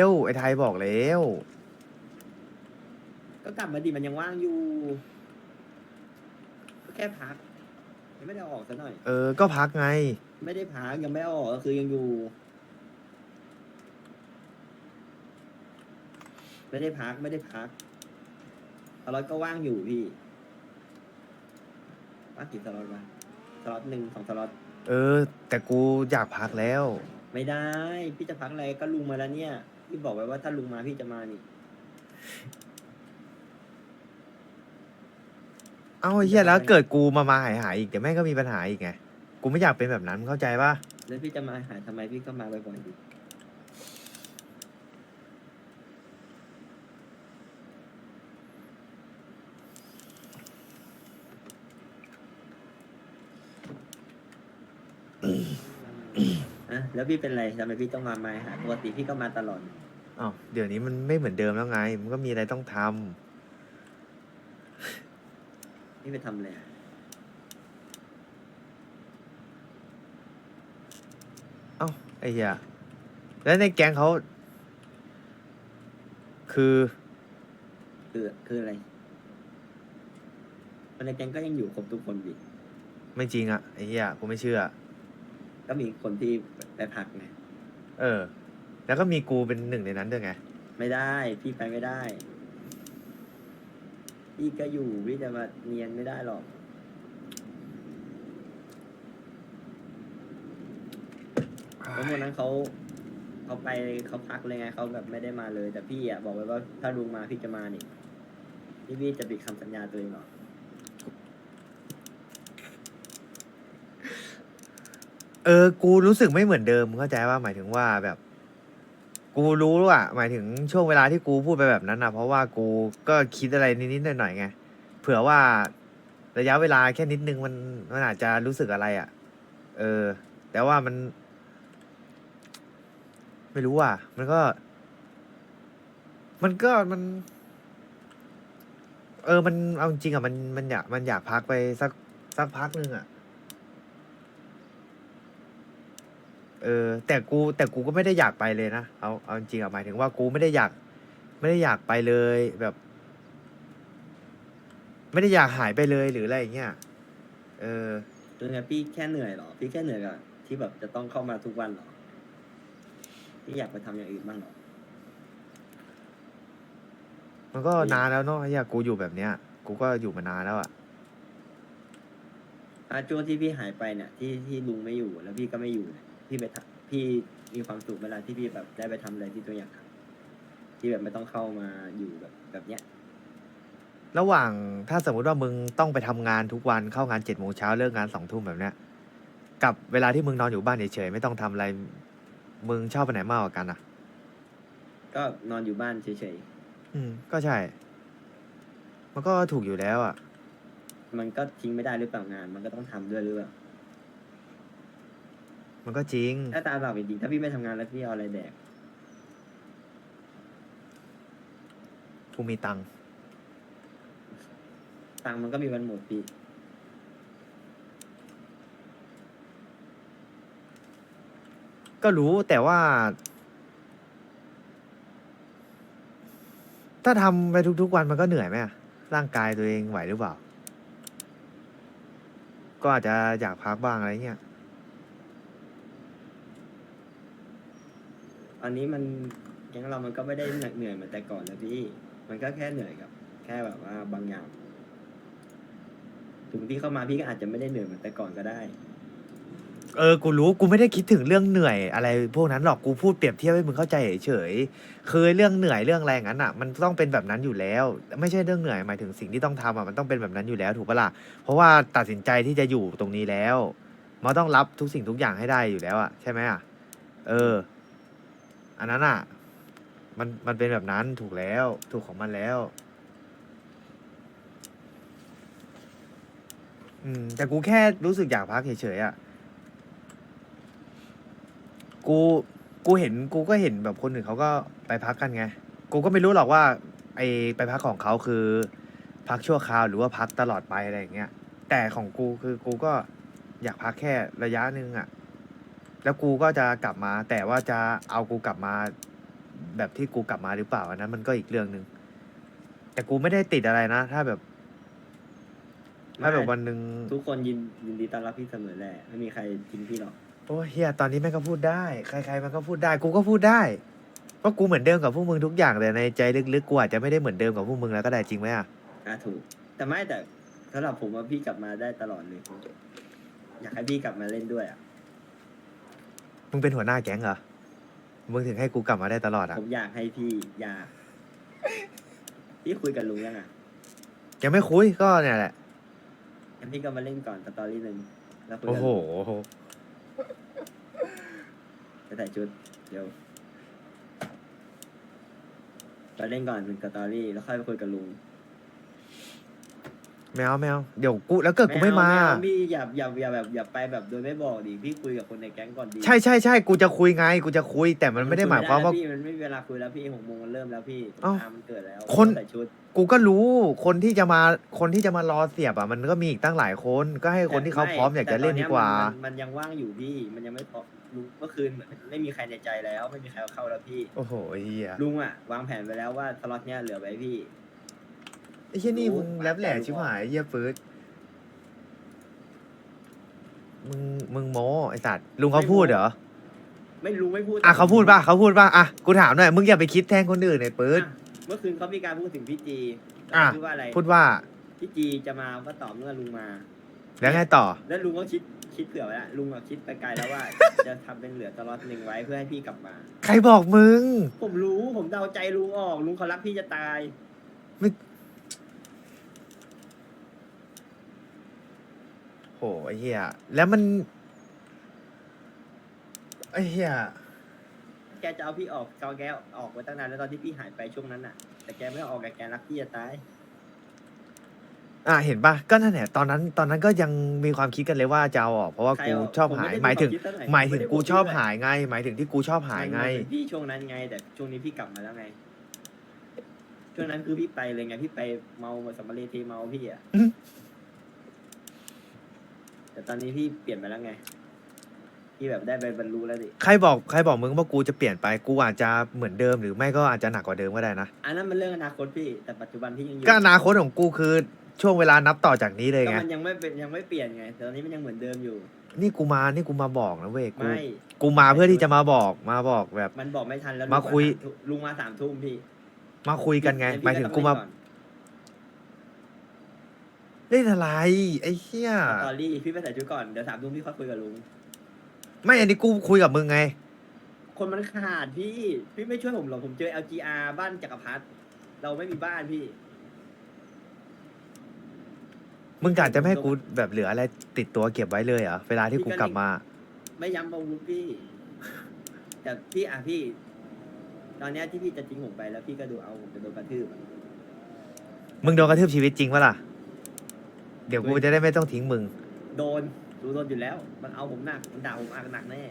แล้วไอ้ไทยบอกแล้วก็กลับมาดิมันยังว่างอยู่ ก็แค่พักยังไม่ได้เอาออกซะหน่อย เออก็พักไง ไม่ได้พักยังไม่เอาออกก็คือยังอยู่ ไม่ได้พักไม่ได้พักสล็อตก็ว่างอยู่พี่ว่างกี่สล็อตวะสล็อตหนึ่งสองสล็อตเออ แต่กูอยากพักแล้ว ไม่ได้ พี่จะพักอะไรก็ลุงมาแล้วเนี่ย พี่บอกไว้ว่าถ้าลุงมาพี่จะมานี่เอ้าไอ้เฮียแล้วเกิดกูมามาหายหายๆอีกเดี๋ยวแม่งก็มีปัญหาอีกไง กูไม่อยากเป็นแบบนั้นเข้าใจปะแล้วพี่จะมาหาทำไมพี่ก็มาบ่อยๆดิ แล้วพี่เป็นไรทำไมพี่ต้องมามาหาปกติพี่ก็มาตลอด อ้าวเดี๋ยวนี้มันไม่เหมือนเดิมแล้วไง มันก็มีอะไรต้องทำพี่ไปทำอะไรอะเอ้าไอ้เหี้ยแล้วในแก๊งเขาคือคือคืออะไรคนในแก๊งก็ยังอยู่ครบทุกคนดิไม่จริงอะไอ้เหี้ยกูไม่เชื่อ ก็มีคนที่ไปพักไงเออ แล้วก็มีกูเป็นหนึ่งในนั้นด้วยไง ไม่ได้พี่ไปไม่ได้ พี่ก็อยู่พี่จะมาเนียนไม่ได้หรอกเพราะวันนั้นเขาเขาไปเขาพักเลยไงเขาแบบไม่ได้มาเลย แต่พี่อะบอกไว้ว่าถ้าลุงมาพี่จะมานี่พี่พี่จะปิดคำสัญญาตัวเองเหรอ เออ กูรู้สึกไม่เหมือนเดิมเข้าใจว่าหมายถึงว่าแบบ กูรู้ว่าหมายถึงช่วงเวลาที่กูพูดไปแบบนั้นนะเพราะว่ากูก็คิดอะไรนิดๆหน่อยๆไงเผื่อว่าระยะเวลาแค่นิดนึงมันมันอาจจะรู้สึกอะไรอะ่ะ เออ แต่ว่ามัน ไม่รู้อะ มันก็ มันก็มัน เออ มันเอาจริงอะมันมันอยากมันอยากพักไปสักสักพักหนึ่งอะ เออแต่กูแต่กูก็ไม่ได้อยากไปเลยนะเอาเอาจริงๆอะหมายถึงว่ากูไม่ได้อยาก ไม่ได้อยากไปเลยแบบ ไม่ได้อยากหายไปเลยหรืออะไรอย่างเงี้ยเออคือไงพี่แค่เหนื่อยเหรอ พี่แค่เหนื่อยกับที่แบบจะต้องเข้ามาทุกวันเหรอ พี่อยากไปทำอย่างอื่นบ้างเหรอ มันก็นานแล้วเนาะไอ้เหี้ยกูอยู่แบบเนี้ย กูก็อยู่มานานแล้วอะอะช่วงที่พี่หายไปเนี่ยที่ที่ลุงไม่อยู่แล้วพี่ก็ไม่อยู่เนี่ย พี่ไปทำพี่มีความสุขเวลาที่พี่แบบได้ไปทำอะไรที่ตัวอยากทำที่แบบไม่ต้องเข้ามาอยู่แบบแบบเนี้ย ระหว่างถ้าสมมุติว่ามึงต้องไปทำงานทุกวันเข้างานเจ็ดโมงเช้าเลิกงานสองทุ่มแบบเนี้ยกับเวลาที่มึงนอนอยู่บ้านเฉยๆไม่ต้องทำอะไร มึงชอบไปไหนมากกว่ากันอะก็นอนอยู่บ้านเฉยอืม ก็ใช่ มันก็ถูกอยู่แล้วอะๆมันก็ทิ้งไม่ได้หรือเปล่างาน มันก็ต้องทำด้วยหรือเปล่า มันก็จริง ถ้าตามหลักจริงๆถ้าพี่ไม่ทำงานแล้วพี่เอาอะไรแดกกูมีตังค์ตังค์มันก็มีวันหมดพี่ก็รู้แต่ว่า ถ้าทำไปทุกๆวันมันก็เหนื่อยไหมอะร่างกายตัวเองไหวหรือเปล่า ก็อาจจะอยากพักบ้างอะไรเงี้ย อันนี้มันแก๊งเรามันก็ไม่ได้หนักเหนื่อยเหมือนแต่ก่อนแล้วพี่ มันก็แค่เหนื่อยกับ แค่แบบว่าบางอย่าง ถึงพี่เข้ามาพี่ก็อาจจะไม่ได้เหนื่อยเหมือนแต่ก่อนก็ได้ เออ กูรู้ กูไม่ได้คิดถึงเรื่องเหนื่อยอะไร พวกนั้นหรอก กูพูดเปรียบเทียบให้มึงเข้าใจเฉยๆคือเรื่องเหนื่อยเรื่องอะไรอย่างนั้นอะ มันต้องเป็นแบบนั้นอยู่แล้ว ไม่ใช่เรื่องเหนื่อยหมายถึงสิ่งที่ต้องทำอะ มันต้องเป็นแบบนั้นอยู่แล้วถูกปะล่ะ เพราะว่าตัดสินใจที่จะอยู่ตรงนี้แล้ว มันต้องรับทุกสิ่งทุกอย่างให้ได้อยู่แล้วอะใช่ไหมอะ เออ อันนั้นอะ มันมันเป็นแบบนั้นถูกแล้ว ถูกของมันแล้ว อืม แต่กูแค่รู้สึกอยากพักเฉยๆอะ กูกูเห็นกูก็เห็นแบบคนอื่นเขาก็ไปพักกันไง กูก็ไม่รู้หรอกว่า ไอไปพักของเขาคือ พักชั่วคราวหรือว่าพักตลอดไปอะไรอย่างเงี้ยแต่ของกูคือกูก็อยากพักแค่ระยะหนึ่งอะ แล้วกูก็จะกลับมา แต่ว่าจะเอากูกลับมา แบบที่กูกลับมาหรือเปล่าอันนั้นมันก็อีกเรื่องหนึ่งแต่กูไม่ได้ติดอะไรนะ ถ้าแบบ ถ้าแบบวันหนึ่งทุกคนยินยินดีต้อนรับพี่เสมอแหละไม่มีใครทิ้งพี่หรอกโอ้ยเฮียตอนนี้แม่งก็พูดได้ ใครๆมันก็พูดได้ กูก็พูดได้เพราะกูเหมือนเดิมกับพวกมึงทุกอย่างแต่ในใจลึกๆกูอาจจะไม่ได้เหมือนเดิมกับพวกมึงแล้วก็ได้จริงไหมอะอะถูก แต่ไม่แต่สำหรับผมว่าพี่กลับมาได้ตลอดเลยผมอยากให้พี่กลับมาเล่นด้วยอะ มึงเป็นหัวหน้าแก๊งเหรอ มึงถึงให้กูกลับมาได้ตลอดอะ ผมอยากให้พี่อยาก พี่คุยกับลุงยังอะยังไม่คุยก็เนี่ยแหละ งั้นพี่ก็มาเล่นก่อนสตอรี่หนึ่งแล้วคุยโอ้กับโหลุงจะใส่ชุด เดี๋ยวไปเล่นก่อนเป็นสตอรี่แล้วค่อยไปคุยกับลุง แมวแมวเดี๋ยวกูแล้วเกิดกูไม่มาเอพี่อย่าอย่าอย่าแบบอย่าไปแบบโดยไม่บอกดิพี่คุยกับคนในแก๊งก่อนดีใช่ใช่ใช่กูจะคุยไง กูจะคุยแต่มันไม่ได้หมายความว่า พี่มันไม่มีเวลาคุยแล้วพี่หกโมงมันเริ่มแล้วพี่เอ้าตามมันเกิดแล้วคน ใส่ชุด กูก็รู้คนที่จะมาคนที่จะมารอเสียบอะมันก็มีอีกตั้งหลายคน ก็ให้คนที่เขาพร้อมอยากจะเล่นดีกว่า แต่ตอนเนี้ยมันมันยังว่างอยู่พี่ มันยังไม่พอลุงเมื่อคืนเหมือนไม่มีใครในใจแล้ว ไม่มีใครเอาเข้าแล้วพี่ โอ้โหไอ้เฮียลุงอะวางแผนไว้แล้วว่าสล็อตเนี้ยเหลือไว้พี่ ไอ้เฮียนี่มึงแลบแหล่ชิบหายไอ้เฮียปื๊ดมึงมึงโมไอ้สัตว์ลุงเขาพูดเหรอไม่รู้ไม่พูดอะเขาพูดป่ะเขาพูดป่ะอะกูถามหน่อยมึงอย่าไปคิดแทนคนอื่นไอ้ปื๊ด อะเมื่อคืนเขามีการพูดถึงพี่จีอะ พูดว่าอะไรพูดว่าพี่จีจะมาก็ต่อเมื่อลุงมา แล้วไงต่อ แล้วลุงก็คิดคิดเผื่อไว้แล้วลุงอะคิดไปไกลแล้วว่า จะทำเป็นเหลือสล็อตหนึ่งไว้เพื่อให้พี่กลับมา ใครบอกมึง ผมรู้ผมเดาใจลุงออกลุงเขารักพี่จะตาย โหไอ้เหี้ยแล้วมันไอ้เหี้ยแกจะเอาพี่ออกเกาแกออกไว้ตั้งนานแล้วตอนที่พี่หายไปช่วงนั้นน่ะ แต่แกไม่ออกแกแกรักพี่จะตาย อะเห็นปะก็นั่นแหละตอนนั้นตอนนั้นก็ยังมีความคิดกันเลยว่าจะเอาออกเพราะว่าใครกูเชอบหายผไได้หมายถึงควคิดเท่ไหร่หมายถึงผไได้กูชอบพูดหายไง หมายถึงที่กูชอบหายไง มันเป็นพี่ช่วงนั้นไง แต่ช่วงนี้พี่กลับมาแล้วไง ช่วงนั้นคือพี่ไปเลยไงพี่ไปเมามาสัมมาเลเทเมาพี่อะอืม แต่ตอนนี้พี่เปลี่ยนไปแล้วไง พี่แบบได้ไปบรรลุแล้วดิใครบอกใครบอกมึงว่ากูจะเปลี่ยนไปกูอาจจะเหมือนเดิมหรือไม่ก็อาจจะหนักกว่าเดิมก็ได้นะอันนั้นมันเรื่องอนาคตพี่ แต่ปัจจุบันพี่ยังอยู่ก็อนาคตของกูคือช่วงเวลานับต่อจากนี้เลยก็ไงมันยังไม่เป็นยังไม่เปลี่ยนไงแต่ตอนนี้มันยังเหมือนเดิมอยู่ นี่กูมานี่กูมาบอกนะเว้ยกูไม่ กูมาเพื่อที่จะมาบอกมาบอกแบบ มันบอกไม่ทันแล้วมาคุยลุงมาสามทุ่มพี่มาคุยกันไงพี่หมายถึงกูมาต้อง เล่นอะไร ไอ้เหี้ยเล่นก่อนสตอรี่พี่ไปใส่ชุดก่อน เดี๋ยวสามทุ่มพี่ค่อยคุยกับลุง ไม่อันนี้กูคุยกับมึงไง คนมันขาดพี่ พี่ไม่ช่วยผมหรอกผมเจอ LGR บ้านจักรพรรดิเราไม่มีบ้านพี่ มึงกะจะไม่ให้กูแบบเหลืออะไรติดตัวเก็บไว้เลยเหรอเวลาที่กูกลับมา ไม่ย้ำอาวุธพี่ แต่พี่อะพี่ ตอนเนี้ยที่พี่จะทิ้งผมไปแล้วพี่ก็ดูเอาผมจะโดนกระทืบอะมึงโดนกระทืบชีวิตจริงปะล่ะ เดี๋ยวกูจะได้ไม่ต้องทิ้งมึง โดนดูโดนอยู่แล้ว มันเอาผมหนัก มันด่าผมอักหนักแน่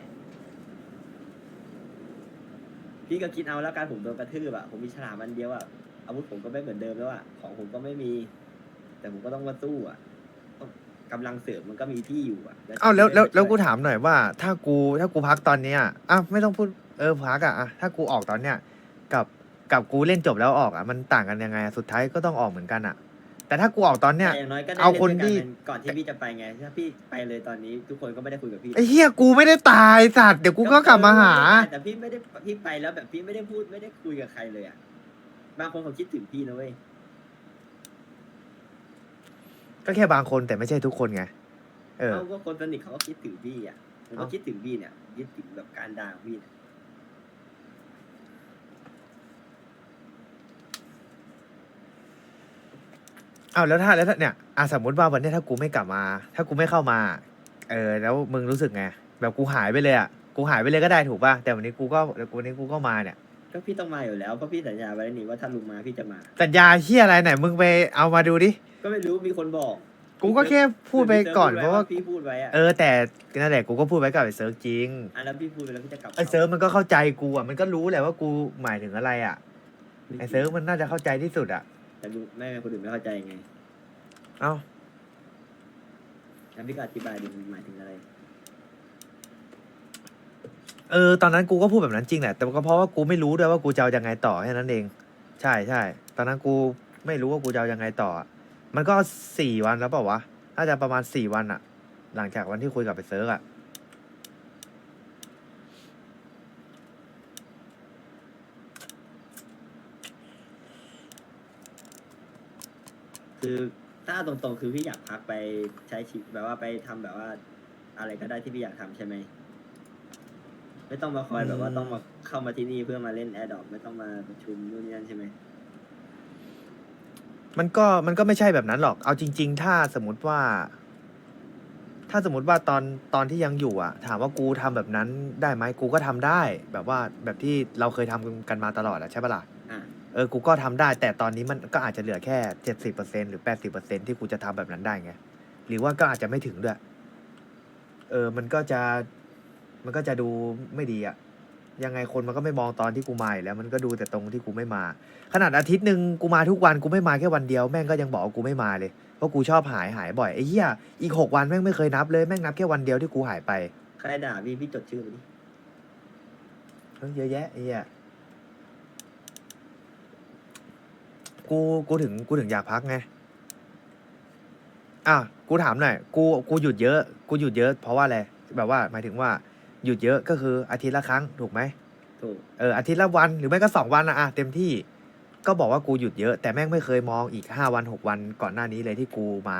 พี่ก็คิดเอาแล้วการผมโดนกระทืบอะผมมีฉลามอันเดียวอะอาวุธผมก็ไม่เหมือนเดิมแล้วอะของผมก็ไม่มี แต่ผมก็ต้องมาสู้อะต้องกำลังเสริมมันก็มีพี่อยู่อะเอ้าแล้วแล้วแล้วกูช่ยถามหน่อยว่า ถ้ากูถ้ากูพักตอนเนี้ยอะไม่ต้องพูดเออพักอะอะถ้ากูออกตอนเนี้ยกับกับกูเล่นจบแล้วออกอะมันต่างกันยังไงอะสุดท้ายก็ต้องออกเหมือนกันอะ แต่ถ้ากูออกตอนเนี้ย แต่อย่างน้อยก็ได้เอาล่คนด้วยกัที่ก่อนที่พี่จะไปไงถ้าพี่ไปเลยตอนนี้ทุกคนก็ไม่ได้คุยกับพี่ไอ้เฮียกูไม่ได้ตายสัตว์เดี๋ยวกูก็กลับมาหา แต่พี่ไม่ได้พี่ไปแล้วแบบพี่ไม่ได้พูดไม่ได้คุยกับใครเลยอะบางคนเขาคิดถึงพี่นะเว้ยก็แค่บางคนแต่ไม่ใช่ทุกคนไง เออ เขาก็คนสนิทเขาก็คิดถึงพี่อะผมก็เอ้าคิดถึงพี่เนี่ยคิดถึงแบบการด่าของพี่เนี่ย อาแล้วถ้าแล้วถ้าเนี่ยอะสมมติว่าวันเนี้ยถ้ากูไม่กลับมา ถ้ากูไม่เข้ามา เออ แล้วมึงรู้สึกไงแบบกูหายไปเลยอะกูหายไปเลยก็ได้ถูกป่ะแต่วันนี้กูก็วันนี้กูก็มาเนี่ย ก็พี่ต้องมาอยู่แล้วเพราะพี่สัญญาไว้นี่ว่าถ้าลุงมาพี่จะมา สัญญาเฮียอะไรไหนมึงไปเอามาดูดิก็ไม่รู้มีคนบอกกูก็แค่พูดไปก่อนเพราะว่าพี่พูดไว้อะเออแต่นั่นแหละกูก็พูดไว้กับไอ้เซิร์ฟจริงอะแล้วพี่พูดไปแล้วพี่จะกลับไอ้เซิร์ฟมันก็เข้าใจกูอะมันก็รู้แหละว่ากูหมายถึงอะไรอะไอ้เซิร์ฟมันน่าจะเข้าใจที่สุดอะ แต่ลุงแม่งคนอื่นไม่เข้าใจไงเอ้าแล้วพี่ก็อธิบายดิมันหมายถึงอะไร เออตอนนั้นกูก็พูดแบบนั้นจริงแหละแต่ก็เพราะว่ากูไม่รู้ด้วยว่ากูจะเอายังไงต่อแค่นั้นเอง ใช่ใช่ตอนนั้นกูไม่รู้ว่ากูจะเอายังไงต่ออะมันก็สี่วันแล้วเปล่าวะน่าจะประมาณสี่วันอะหลังจากวันที่คุยกับไปเซิร์กอะ คือถ้าเอาตรงๆคือพี่อยากพักไปใช้ชีวิตแบบว่าไปทำแบบว่า อะไรก็ได้ที่พี่อยากทำใช่ไหมไม่ต้องมาคอยแบบว่าต้องมาเข้ามาที่นี่เพื่อมาเล่นแอร์ดอปไม่ต้องมาประชุมนู่นนี่นั่นใช่ไหมมันก็มันก็ไม่ใช่แบบนั้นหรอก เอาจริง ๆ ถ้าสมมติว่า ถ้าสมมติว่าตอนตอนที่ยังอยู่อะถามว่ากูทำแบบนั้นได้ไหมกูก็ทำได้ แบบว่าแบบที่เราเคยทำกันมาตลอดอะใช่ปะล่ะอะ เออ กูก็ทำได้ แต่ตอนนี้มันก็อาจจะเหลือแค่เจ็ดสิบเปอร์เซ็นหรือแปดสิบเปอร์เซ็นที่กูจะทำแบบนั้นได้ไง หรือว่าก็อาจจะไม่ถึงด้วย เออ มันก็จะ มันก็จะดูไม่ดีอะยังไงคนมันก็ไม่มองตอนที่กูมาอยู่แล้ว มันก็ดูแต่ตรงที่กูไม่มา ขนาดอาทิตย์หนึ่งกูมาทุกวันกูไม่มาแค่วันเดียวแม่งก็ยังบอกว่ากูไม่มาเลย เพราะกูชอบหายหายบ่อยไอ้เหี้ยอีกหกวันแม่งไม่เคยนับเลยแม่งนับแค่วันเดียวที่กูหายไปใครด่าพี่พี่จดชื่อไปดิเฮ้ยเยอะแยะไอ้เหี้ย กูกูถึงกูถึงอยากพักไงอะกูถามหน่อยกูกูหยุดเยอะ กูหยุดเยอะ เพราะว่าอะไรแบบว่าหมายถึงว่าหยุดเยอะก็คืออาทิตย์ละครั้งถูกไหมถูกเอออาทิตย์ละวันหรือไม่ก็สองวันนะอะเต็มที่ ก็บอกว่ากูหยุดเยอะ แต่แม่งไม่เคยมองอีกห้าวันหกวันก่อนหน้านี้เลยที่กูมา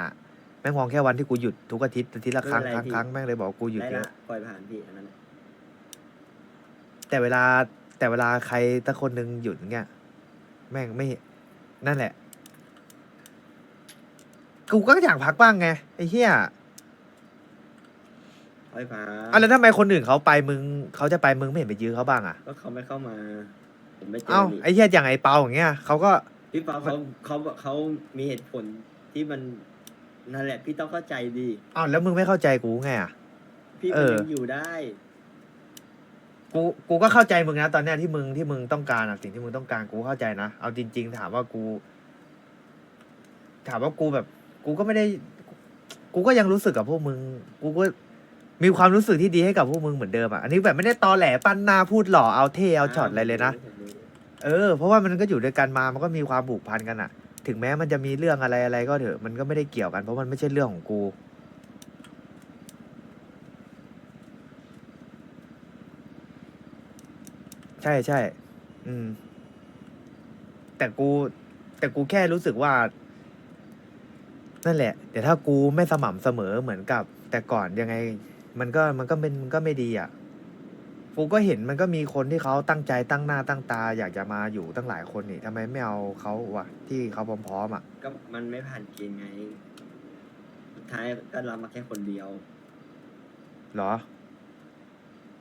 แม่งมองแค่วันที่กูหยุดทุกอาทิตย์อาทิตย์ละครั้งครั้งครั้งแม่งเลยบอกว่ากูหยุดได้เยละอะปล่อยผ่านพี่อันนั้นน่ะแต่เวลาแต่เวลาใครสักคนหนึ่งหยุดเงี้ย แม่งไม่ นั่นแหละ กูก็อยากพักบ้างไง ไอ้เหี้ยปล่อยผ่านอะแล้วทำไมคนอื่นเขาไปมึงเขาจะไปมึงไม่เห็นไปยื้อเขาบ้างอะ ก็เขาไม่เข้ามา ผมไม่เจอเอ้านี่ไอ้เหี้ยอย่างไอ้เปาอย่างเงี้ยเขาก็ พี่เปาเขาเขาเขามีเหตุผลที่มันนั่นแหละ พี่ต้องเข้าใจดีเอ้าแล้วมึงไม่เข้าใจกูไงอะ พี่เอมันอยังอยู่ได้ กูกูก็เข้าใจมึงนะตอนเนี้ยที่มึงที่มึงต้องการอะสิ่งที่มึงต้องการกูเข้าใจนะเอาจริง ๆ ถามว่ากู ถามว่ากูแบบ กูก็ไม่ได้ กูก็ยังรู้สึกกับพวกมึง กูก็มีความรู้สึกที่ดีให้กับพวกมึงเหมือนเดิมอะอันนี้แบบไม่ได้ตอแหลปั้นหน้าพูดหล่อเอาเท่เอาช็อตอะไรเลยนะผมรู้เออเพราะว่ามันก็อยู่ด้วยกันมามันก็มีความผูกพันกันอะถึงแม้มันจะมีเรื่องอะไรอะไรก็เถอะมันก็ไม่ได้เกี่ยวกันเพราะมันไม่ใช่เรื่องของกู ใช่ใช่อืม แต่กู แต่กูแค่รู้สึกว่า นั่นแหละ แต่ถ้ากูไม่สม่ำเสมอเหมือนกับ แต่ก่อนยังไง มันก็มันก็เป็นมันก็ไม่ดีอะกูก็เห็นมันก็มีคนที่เขาตั้งใจตั้งหน้าตั้งตา อยากจะมาอยู่ตั้งหลายคนนี่ทำไมไม่เอาเขาวะที่เขาพร้อมๆอะ ก็มันไม่ผ่านเกณฑ์ไง สุดท้ายก็รับมาแค่คนเดียว เหรอ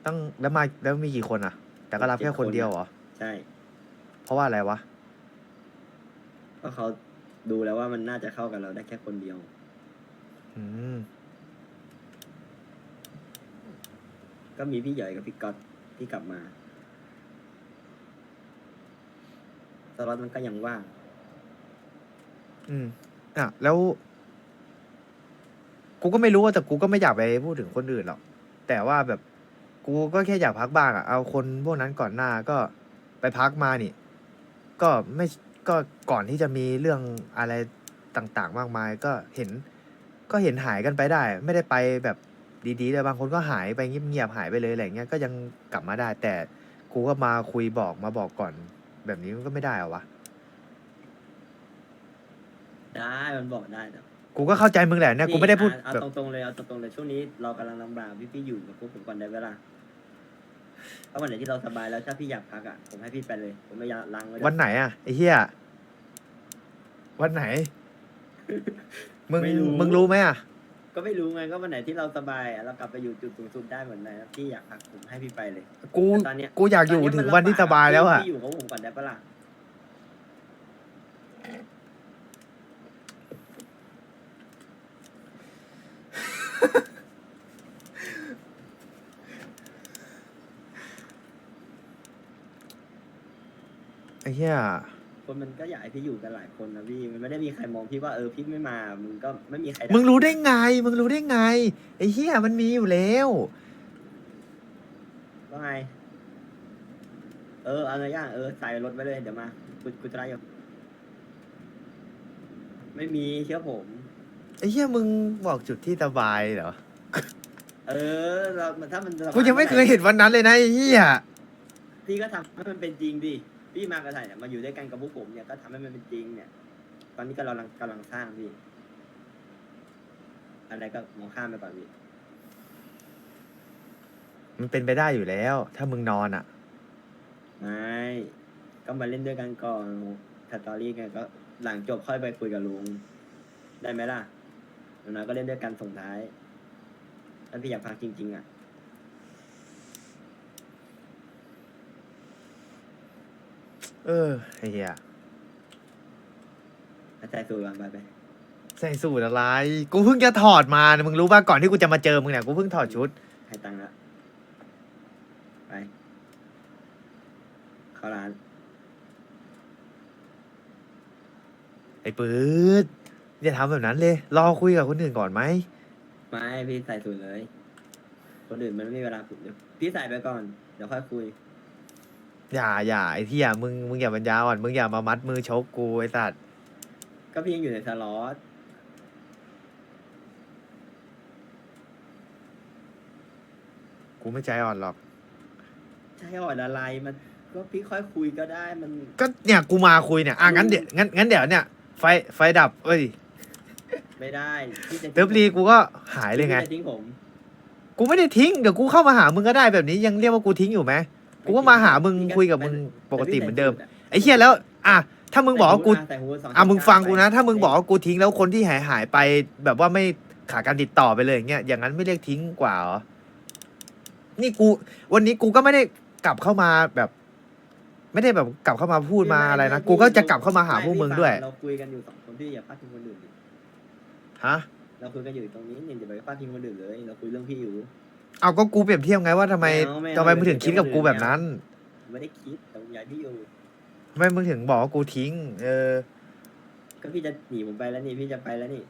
ตั้งแล้วมาแล้วมีกี่คนอะ แต่ก็รับแค่คนเดียวเหรอ ใช่ เพราะว่าอะไรวะ ก็เขาดูแล้วว่ามันน่าจะเข้ากับเราได้แค่คนเดียว อืม ก็มีพี่ใหญ่กับพี่ก๊อตที่กลับมาสล็อตมันก็ยังว่าง อืม อะ แล้ว กูก็ไม่รู้ว่าแต่กูก็ไม่อยากไปพูดถึงคนอื่นหรอก แต่ว่าแบบ กูก็แค่อยากพักบ้างอะเอาคนพวกนั้นก่อนหน้าก็ไปพักมานี่ ก็ไม่ก็ก่อนที่จะมีเรื่องอะไรต่างๆ มากมาย ก็เห็น ก็เห็นหายกันไปได้ ไม่ได้ไปแบบดีๆเลยบางคนก็หายไปเงียบๆหายไปเลยอะไรเงี้ยก็ยังกลับมาได้ แต่กูก็มาคุยบอกมาบอกก่อน แบบนี้มันก็ไม่ได้เหรอวะได้มันบอกได้แต่กูก็เข้าใจมึงแหละเนี่ยกูไม่ได้พูดอะเอาแบบ ตรงๆเลยเอาตรงๆเลยช่วงนี้เรากำลังลำบากพี่พี่อยู่กับพวกผมก่อนได้เวลา เพราะวันไหนที่เราสบายแล้วถ้าพี่อยากพักอะผมให้พี่ไปเลย ผมไม่อยากลังไว้ด้วยวันไหนอะไอ้เหี้ยวันไหน มึงมึงรู้ไหมอะก็ไม่รู้ไงก็วันไหนที่เราสบายอะเรากลับไปอยู่จุดสูงสุดได้เหมือนไหนพี่อยากพักผมให้พี่ไปเลย กูแต่ตอนเนี้ย กูอยากอยู่ตนถึเนี้งมัวันที่สบายแล้วอะพี่อยู่กับผมก่อนได้ปะล่ะ เหี้ยคนมันก็อยากให้พี่อยู่กันหลายคนนะพี่มันไม่ได้มีใครมองพี่ว่าเออพี่ไม่มามึงก็ไม่มีใครด่ามึงรู้ได้ไง มึงรู้ได้ไง ไอ้เหี้ยมันมีอยู่แล้วก็ว่าไง เออเอาเนื้อย่างเออใส่รถไว้เลยเดี๋ยวมากูกูจะไล่อยู่ไม่มีเชื่อผม ไอ้เหี้ยมึงบอกจุดที่สบายเหรอ เออเราถ้ามันสบากูยังไม่เคยเห็นวันนั้นเลยนะไอ้เหี้ย พี่ก็ทำให้มันเป็นจริงดิ พี่มากระถ่ายเนี่ยมาอยู่ด้วยกันกับพวกผมเนี่ยก็ทำให้มันเป็นจริงเนี่ย ตอนนี้ก็เรากำลังกำลังสร้างพี่อะไรก็มองข้ามไปก่อนพี่มันเป็นไปได้อยู่แล้ว ถ้ามึงนอนอะ ไม่ก็มาเล่นด้วยกันก่อนสตอรี่กันก็หลังจบค่อยไปคุยกับลุงได้ไหมล่ะอย่างน้อยก็เล่นด้วยกันส่งท้ายถ้าพี่อยากพักจริง ๆ อะ เออไอ้เหี้ยอาจารย์สูตรวางไปไปใส่สูตรอะไร กูเพิ่งจะถอดมาเนี่ยมึงรู้ป่ะก่อนที่กูจะมาเจอมึงเนี่ยกูเพิ่งถอดชุด ให้ตังค์ละไป เข้าร้าน ไอ้ปืดอย่าทำแบบนั้นเลย รอคุยกับคนอื่นก่อนไหมไม่พี่ใส่สูตรเลย คนอื่นมันไม่มีเวลาฝึกเดี๋ยวพี่ใส่ไปก่อน เดี๋ยวค่อยคุย อย่าอย่าไอ้ที่อย่ามึงมึงอย่าบรรยาอ่อนมึงอย่ามามัดมือชกกูไอ้สัตว์ก็พี่ยังอยู่ในสล็อตกูไม่ใจอ่อนหรอก ใช่อ่อนอะไรมันก็พี่ค่อยคุยก็ได้มันก็เนี่ยกูมาคุยเนี่ยอะงั้นเดี๋ยวงั้นงั้นเดี๋ยวเนี่ยไฟไฟดับเอ้ยไม่ได้พี่จะเติบรีกูก็หายเลยไง พี่จะทิ้งผม กูไม่ได้ทิ้งเดี๋ยวกูเข้ามาหามึงก็ได้แบบนี้ยังเรียกว่ากูทิ้งอยู่ไหม กูก็มาหามึงคุยกับมึงปกติเหมือนเดิมไอ้เหี้ยแล้ว อะถ้ามึงบอกว่ากูใส่หูสอะมึงฟังกูนะ ถ้ามึงบอกว่ากูทิ้งแล้วคนที่หายหายไป แบบว่าไม่ขาดการติดต่อไปเลยอย่างเงี้ยอย่างนั้นไม่เรียกทิ้งกว่าเหรอนี่กู วันนี้กูก็ไม่ได้กลับเข้ามาแบบ ไม่ได้แบบกลับเข้ามาพูดมาอะไรนะกูก็จะกลับเข้ามาหาพวกมึงด้วยเราคุยกันอยู่สองคนพี่อย่าพลาดพิงคนอื่นดิฮะเราคุยกันอยู่ตรงนี้เนี่ยอย่าไปพลาดพิงคนอื่นเลยเราคุยเรื่องพี่อยู่ เอาก็กูเปรียบเทียบไงว่าทำไมไม่เอาไม่เอาทำไมมึงถึงคิดกับกูแบบนั้นไม่ได้คิดแต่ผมอยากให้พี่อยู่ ทำไมมึงถึงบอกว่ากูทิ้ง เออ ก็พี่จะหนีผมไปแล้วนี่ พี่จะไปแล้วนี่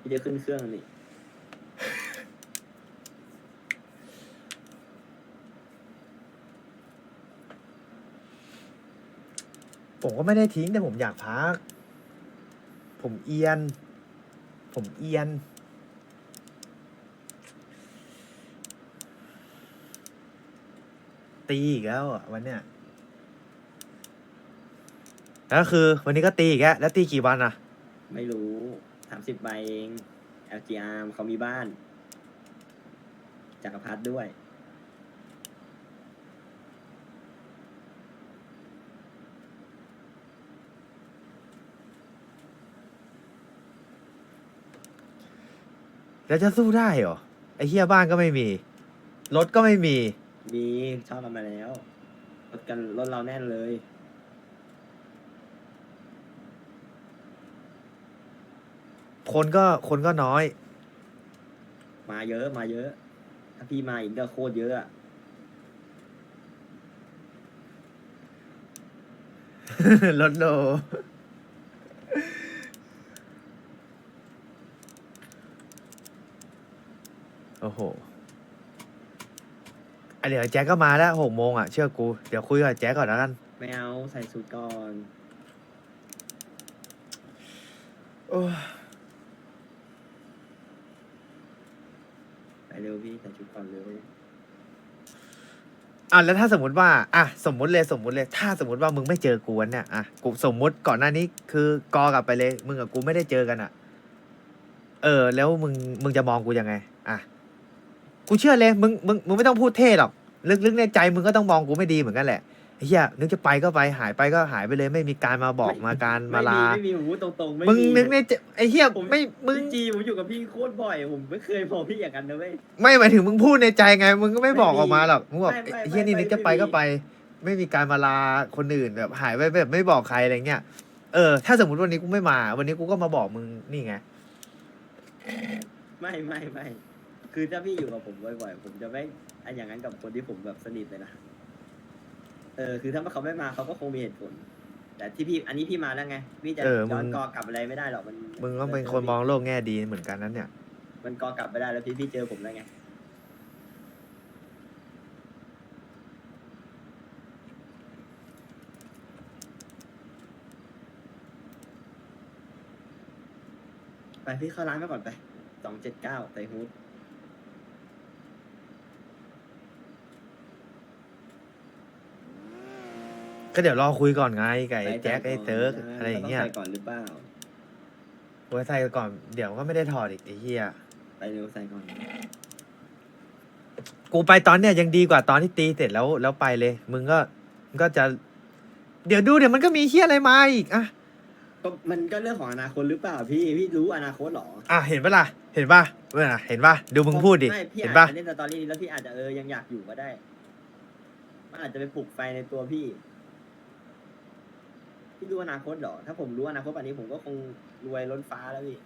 พี่จะขึ้นเครื่องนี่ ผมก็ไม่ได้ทิ้งแต่ผมอยากพัก ผมเอียน ผมเอียน ตีอีกแล้วอะวันเนี้ยแล้วคือ วันนี้ก็ตีอีกแล้วแล้วตีกี่วันอะ ไม่รู้สามสิบใบเอง LGR เขามีบ้าน จักรพรรดิด้วย แล้วจะสู้ได้เหรอไอ้เฮียบ้านก็ไม่มี รถก็ไม่มี มีชอบกันมาแล้วรถกันรถเราแน่นเลย คนก็คนก็น้อย มาเยอะมาเยอะ ถ้าพี่มาอีกก็โคตรเยอะอะรถโล โอ้โห อะเดี๋ยวแจ็คก็มาแล้วหกโมงอะเชื่อกู เดี๋ยวคุยกับแจ็คก่อนแล้วกัน ไม่เอาใส่สูตรก่อน โอ้ยไปเร็วพี่ใส่ชุดก่อนเร็วอะแล้วถ้าสมมติว่าอะสมมติเลยสมมติเลย ถ้าสมมติว่ามึงไม่เจอกูวันเนี่ยอะกูสมมติก่อนหน้านี้คือกอกลับไปเลย มึงกับกูไม่ได้เจอกันอะ เออ แล้วมึงมึงจะมองกูยังไง อะ กูเชื่อเลยมึงมึงมึงไม่ต้องพูดเท่หรอกลึกๆในใจมึงก็ต้องมองกูไม่ดีเหมือนกันแหละไอ้เหี้ยนึกจะไปก็ไปหายไปก็หายไปเลยไม่มีการมาบอกมาการมาลา ไม่มีผมพูดตรงๆไม่มึงมีนึกในใจไอ้เหี้ยผมไม่มึงพี่จีผมอยู่กับพี่โคตรบ่อยผมไม่เคยบอกพี่อย่างนั้นนะเว้ย ไม่หมายถึงมึงพูดในใจไง มึงก็ไม่บอกไม่มีออกมาหรอกมึงบอกไม่ไม่ไอ้เหี้ยนี่ไม่นึกจะไปไม่มี ก็ไป ไม่มีการมาลาคนอื่นแบบหายไปแบบไม่บอกใครอะไรเงี้ยเออถ้าสมมติวันนี้กูไม่มา วันนี้กูก็มาบอกมึงนี่ไง ไม่ไม่ไม่ คือถ้าพี่อยู่กับผมบ่อยๆ ผมจะไม่อันอย่างนั้นกับคนที่ผมแบบสนิทเลยนะ เออ คือถ้าเขาไม่มาเขาก็คงมีเหตุผล แต่ที่พี่ อันนี้พี่มาแล้วไง พี่จะย้อนกอกลับอะไรไม่ได้หรอก มันมึงก็เป็นคนมองโลกแง่ดีเหมือนกันนั้นเนี่ย มันกอกลับไม่ได้แล้วพี่พี่เจอผมแล้วไง ไปพี่เข้าร้านไปก่อนไป สองเจ็ดเก้าใส่ฮูด ก็เดี๋ยวรอคุยก่อนไงกับไอ้ไปแจ็คไอ้เซิร์กก่นอะไรอย่างเงี้ยต้ไปก่อนหรือเปล่าไว้ใส่ก่อนเดี๋ยวก็ไม่ได้ถอดอีกไอ้เหี้ยไปเร็วใส่ก่อนกูไปตอนเนี้ยยังดีกว่าตอนที่ตีเสร็จแล้วแล้วไปเลย มึงก็มึงก็จะ เดี๋ยวดูเดี๋ยวมันก็มีเหี้ยอะไรมาอีกอะก็มันก็เรื่องของอนาคตหรือเปล่าพี่พี่รู้อนาคตเหรออะเห็นปะล่ะเห็นปะเมื่อเห็นปะดูมึงพูดดิไม่พี่เห็นอาปะจจะเล่นสตอรี่นี้แล้วพี่อาจจะเออยังอยากอยู่ก็ได้ มันอาจจะไปปลุกไฟในตัวพี่ พี่รู้อนาคตเหรอ ถ้าผมรู้อนาคตแบบนี้ผมก็คงรวยล้นฟ้าแล้วพี่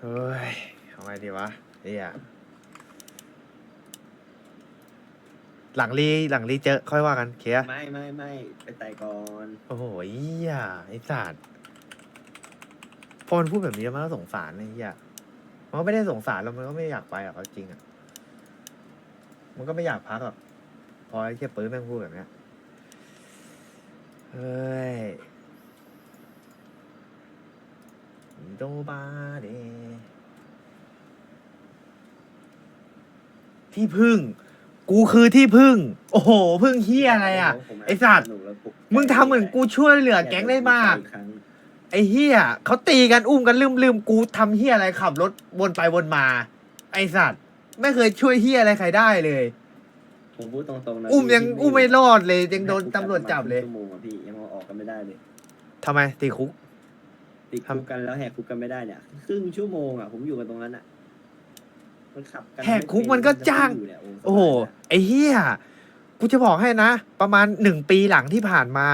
เฮ้ยเอาไงดีวะเฮียหลังรีหลังรีเจอค่อยว่ากันเคลียร์ไม่ไม่ไม่ไปไต่ก่อน โอ้โหเฮียไอ้สัตว์พ อมันพูดแบบนี้แล้วมันก็สงสารไอ้เฮียมันก็ไม่ได้สงสารแล้วมันก็ไม่อยากไปหรอกเอาจริงอะ มันก็ไม่อยากพักหรอกพอไอ้เฮียปื้นแม่งพูดแบบเนี้ยเฮ้ยโดบาเดที่พึ่ง กูคือที่พึ่ง โอ้โห พึ่งเฮียอะไรอะผมาไอ้สัตว์สนุกแล้วปลุกมึงทำเหมือนกูช่วยเหลือแก๊งได้มาก อีครั้ง ไอ้เฮียเขาตีกันอุ้มกันลืมลืมกูทำเฮียอะไรขับรถวนไปวนมา ไอสัตว์ไม่เคยช่วยเฮียอะไรใครได้เลย ผมพูดตรงๆนะอุ้มยังพี่อุ้มไม่รอดเลยยังโดนตำรวจจับเลยชั่วโมงอะพี่ยังเอาออกกันไม่ได้เลยทำไมตีคุก ติดคุกกันแล้วแหกคุกกันไม่ได้เนี่ยครึ่งชั่วโมงอะผมอยู่กันตรงนั้นอะมันขับกันแหกคุกมันก็จ้าง อยู่เนี่ยโอ้โหไอ้เฮียกูจะบอกให้นะ ประมาณหนึ่งปีหลังที่ผ่านมา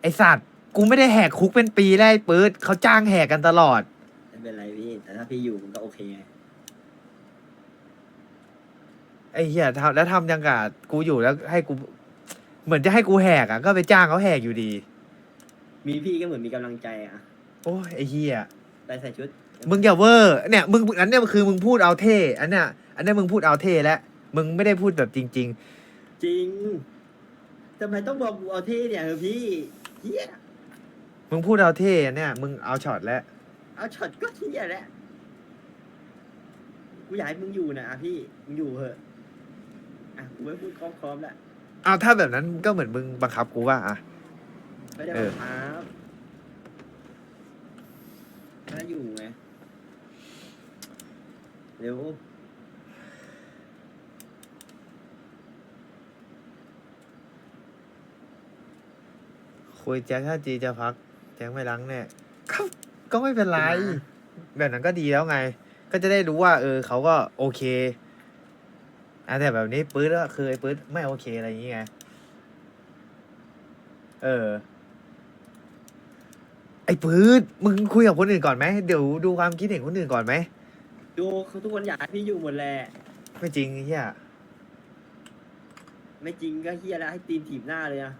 ไอสัตว์ กูไม่ได้แหกคุกเป็นปีแล้วไอ้ปื๊ดเขาจ้างแหกกันตลอด ไม่เป็นไรพี่ แต่ถ้าพี่อยู่มันก็โอเคไงไอ้เฮียทำแล้วทำยังกะกูอยู่แล้วให้กู เหมือนจะให้กูแหกอะ ก็ไปจ้างเขาแหกอยู่ดี มีพี่ก็เหมือนมีกำลังใจอะโอ้ยไอ้เฮียไปใส่ชุดมึงอย่าเวอร์เนี่ยมึงอันเนี้ยคือมึงพูดเอาเท่อันเนี้ยอันเนี้ยมึงพูดเอาเท่แล้วมึงไม่ได้พูดแบบจริงจริงทำไมต้องบอกกูเอาเท่เนี่ยเออพี่เฮียๆ มึงพูดเอาเท่อันเนี้ยมึงเอาช็อตแล้ว เอาช็อตก็เฮียแหละกูอยากให้มึงอยู่นะอะพี่มึงอยู่เถอะอะกูไม่พูดคล้อมๆแล้วเอาถ้าแบบนั้นก็เหมือนมึงบังคับกูว่าอะ ไม่ได้เอบัอ งคับถ้าอยู่ไงเร็วคุยแจ็คถ้าจีจะพัก แจ็คไม่ล้างแน่ก็ก็ไม่เป็นไร แบบนั้นก็ดีแล้วไง ก็จะได้รู้ว่า เออเขาก็โอเคอะแต่แบบนี้ปื๊ดก็คือไอ้ปื๊ดไม่โอเคอะไรอย่างเงี้ยเออ ไอ้ปื๊ดมึงคุยกับคนอื่นก่อนไหมเดี๋ยวดูความคิดเห็นคนอื่นก่อนไหมดูเขาทุกคนอยากให้พี่อยู่หมดแหละ ไม่จริงไอ้เฮียไม่จริงก็เฮียแล้วให้ตีนถีบหน้าเลยนะ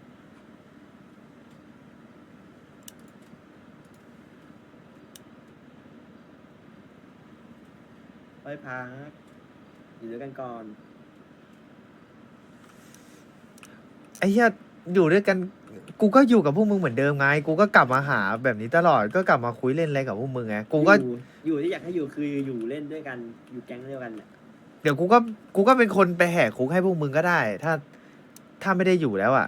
ไปพักอยู่ด้วยกันก่อน ไอ้เฮียอยู่ด้วยกัน กูก็อยู่กับพวกมึงเหมือนเดิมไง กูก็กลับมาหาแบบนี้ตลอด ก็กลับมาคุยเล่นอะไรกับพวกมึงไง กูก็อยู่อยู่ที่อยากให้อยู่คืออยู่เล่นด้วยกัน อยู่แก๊งเดียวกันเนี่ยเดี๋ยวกูก็กูก็เป็นคนไปแหกคุกให้พวกมึงก็ได้ ถ้าถ้าไม่ได้อยู่แล้วอะ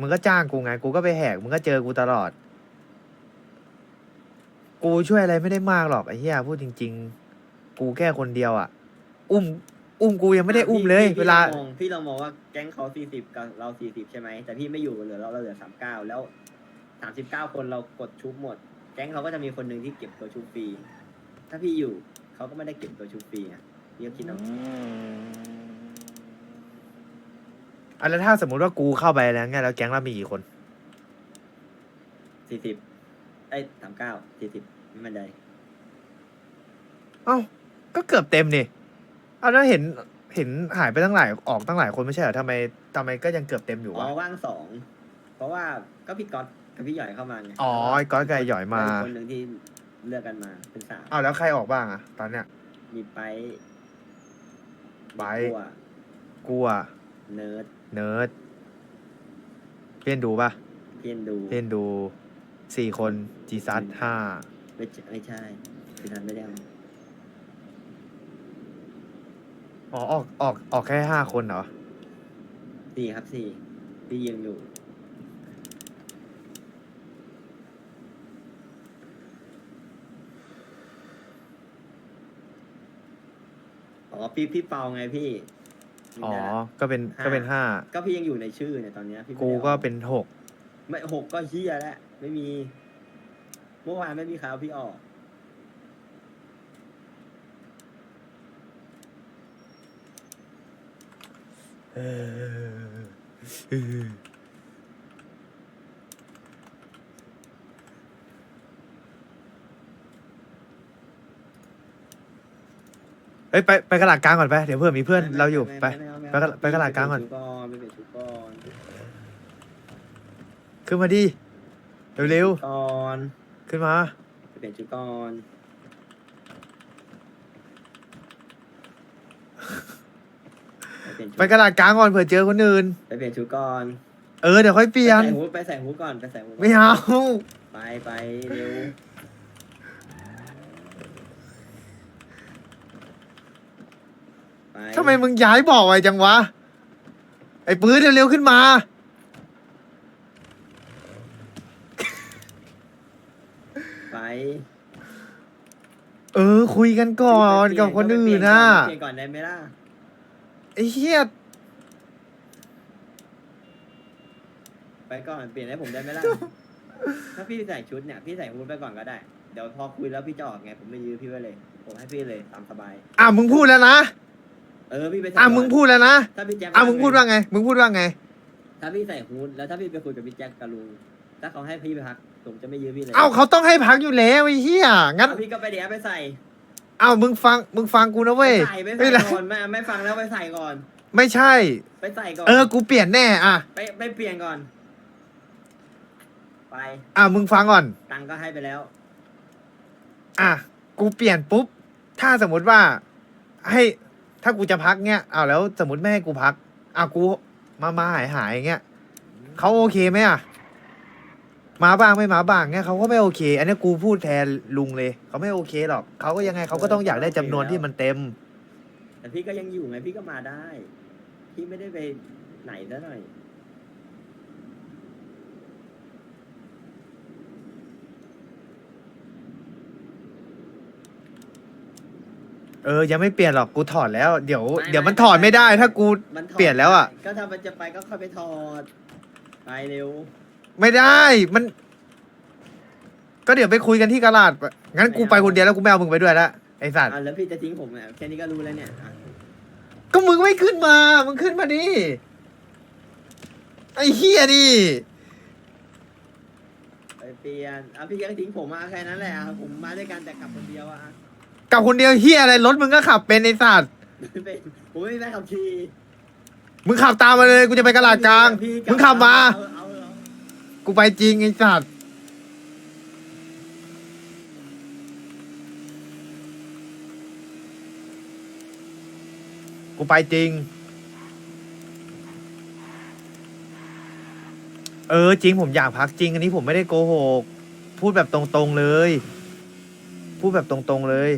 มึงก็จ้างกูไง กูก็ไปแหก มึงก็เจอกูตลอด กูช่วยอะไรไม่ได้มากหรอกไอ้เหี้ยพูดจริง ๆ กูแค่คนเดียวอะ อุ้ม อุ้มกูยังไม่ได้อุ้มเลย พี่พี่เวลา พี่มองพี่เรามองว่าแก๊งเขาสี่สิบกับเราสี่สิบใช่ไหมแต่พี่ไม่อยู่เหลือเราเราเหลือสามเก้าแล้วสามสิบเก้าคนเรากดชุบหมด แก๊งเขาก็จะมีคนหนึ่งที่เก็บตัวชุบฟรีถ้าพี่อยู่เขาก็ไม่ได้เก็บตัวชุบฟรีอะพี่ก็คิดเอาอะแล้วถ้าสมมุติว่ากูเข้าไปแล้วไงแล้วแก๊งเรามีกี่คน สี่สิบไอ้สามเก้าสี่สิบไม่มั่นใจเอ้า ก็เกือบเต็มนี่เอาแล้วเห็นเห็นหายไปตั้งหลายออกตั้งหลายคนไม่ใช่เหรอทำไมทำไมก็ยังเกือบเต็มอยู่อ๋อวะว่างสองเพราะว่าก็พี่ก๊อตกับพี่หย่อยเข้ามาไงอ๋อไอ้ก๊อตกับไอ้หย่อยมาแล้วกคนหนึ่งที่เลือกกันมาเป็นสามเอาแล้วใครออกบ้างอะตอนเนี้ย มีไปไปกลัวกูอะเนิร์ดเนิร์ดเพี้ยนดูปะเพียนดูเพี้ยนดูสี่คนจีซัสห้าไม่ใช่ไม่ใช่พี่นันไม่ได้เอา อ๋อออกออกออกแค่ห้าคนเหรอ สี่ครับสี่พี่ยืนอยู่ อ๋อพี่พี่เปาไงพี่อ๋อนี่นะ ก็เป็นก็เป็นห้าก็พี่ยังอยู่ในชื่อเนี่ยตอนเนี้ยพี่ไม่กูได้อาก็เป็นหกไม่หกก็เฮียแล้วไม่มี เมื่อวานไม่มีใครเอาพี่ออก เอ้ยไปไปกระดาษกลางก่อนไป เดี๋ยวเพื่อนมีเพื่อนเราอยู่ไป ไปกระไปกระดาษกลางก่อน ไปเปลี่ยนชุดก่อนไปเปลี่ยนชุดก่อน ขึ้นมาดิเร็วก่อนๆขึ้นมาไปเปลี่ยนชุดก่อนไป เปลี่ยนชุดไปกระดาษกลางก่อนเผื่อเจอคนอื่น ไปเปลี่ยนชุดก่อนเออเดี๋ยวค่อยเปลี่ยน ไปใส่หูไปใส่หูก่อนไปใส่หูก่อนไม่เอา ไปไปเร็วไปทำไมมึงย้ายบอกไว้จังวะ ไอ้ปื้นเร็วๆขึ้นมา ไปเออ คุยกันก่อนกับคนอื่นนะเปลี่ยนก่อนได้ไหมล่ะ ไอ้เหี้ยไปก่อนเปลี่ยนให้ผมได้ไหมล่ะ ถ้าพี่ใส่ชุดเนี่ยพี่ใส่ฮูดไปก่อนก็ได้ เดี๋ยวพอคุยแล้วพี่จะออกไง ผมไม่ยื้อพี่ไว้เลย ผมให้พี่เลยตามสบาย อะมึงพูดแล้วนะเออพี่ไปใส่อะก่นมึงพูดแล้วนะถ้าพี่แจ็คอะมึงพูดว่าไง มึงพูดว่าไง ถ้าพี่ใส่ฮูดแล้วถ้าพี่ไปคุยกับพี่แจ็คกับลุงถ้าเขาให้พี่ไปพักผมจะไม่ยื้อพี่เลย เอ้าเขาต้องให้พักอยู่แล้วไอ้เหี้ยงั้นเอาพี่ก็ไปเดี๋ยวไปใส่เอ้ามึงฟังมึงฟังกูนะเว้ยใส่ไปไม่ใส่ได้ก่อนไม่ไม่ฟังแล้วไปใส่ก่อน ไม่ใช่ ไปใส่ก่อนเออกูเปลี่ยนแน่อะไปไปเปลี่ยนก่อน ไปอะมึงฟังก่อน ตังค์ก็ให้ไปแล้ว อะกูเปลี่ยนปุ๊บ ถ้าสมมติว่า ให้ถ้ากูจะพักเงี้ยอ้าวแล้วสมมติไม่ให้กูพักอะกูมามาหายหายอย่างเงี้ยเขาโอเคไหมอะ มาบ้างไม่มาบ้างเงี้ยเขาก็ไม่โอเค อันนี้กูพูดแทนลุงเลยเขาไม่โอเคหรอกเขาก็ยังไงเขาก็ต้องอยากได้จำนวนที่มันเต็ม แต่พี่ก็ยังอยู่ไงพี่ก็มาได้ พี่ไม่ได้ไปไหนซะหน่อยเออยังไม่เปลี่ยนหรอกกูถอดแล้วเดี๋ยวไม่เดี๋ยวมันไม่ถอดไม่ได้ถ้ากู มันถอดเปลี่ยนแล้วอะ ก็ถ้ามันจะไปก็ค่อยไปถอด ไปเร็ว ไม่ได้มัน ก็เดี๋ยวไปคุยกันที่กระลาดงั้นกูไปคนเดียวแล้วกูไม่เอามึงไปด้วยละไอสัตว์อะแล้วพี่จะทิ้งผมอะแค่นี้ก็รู้แล้วเนี่ยอะก็มึงไม่ขึ้นมา มึงขึ้นมาดิไอ้เฮียดิไปเปลี่ยนอะพี่ก็ทิ้งผมมาแค่นั้นแหละอะผมมาด้วยกันแต่กลับคนเดียวอะกับคนเดียวเฮียอะไรรถมึงก็ขับเป็นไอสัตว์ไม่เป็นผมไม่มีใบขับขี่มึงขับตามมาเลยกูจะไปกระลาดกลาง พี่มึงขับมา เอเอาเอา กูไปจริงไอ้สัตว์กูไปจริง เออ จริงผมอยากพักจริง อันนี้ผมไม่ได้โกหก พูดแบบตรงๆเลย พูดแบบตรงๆเลย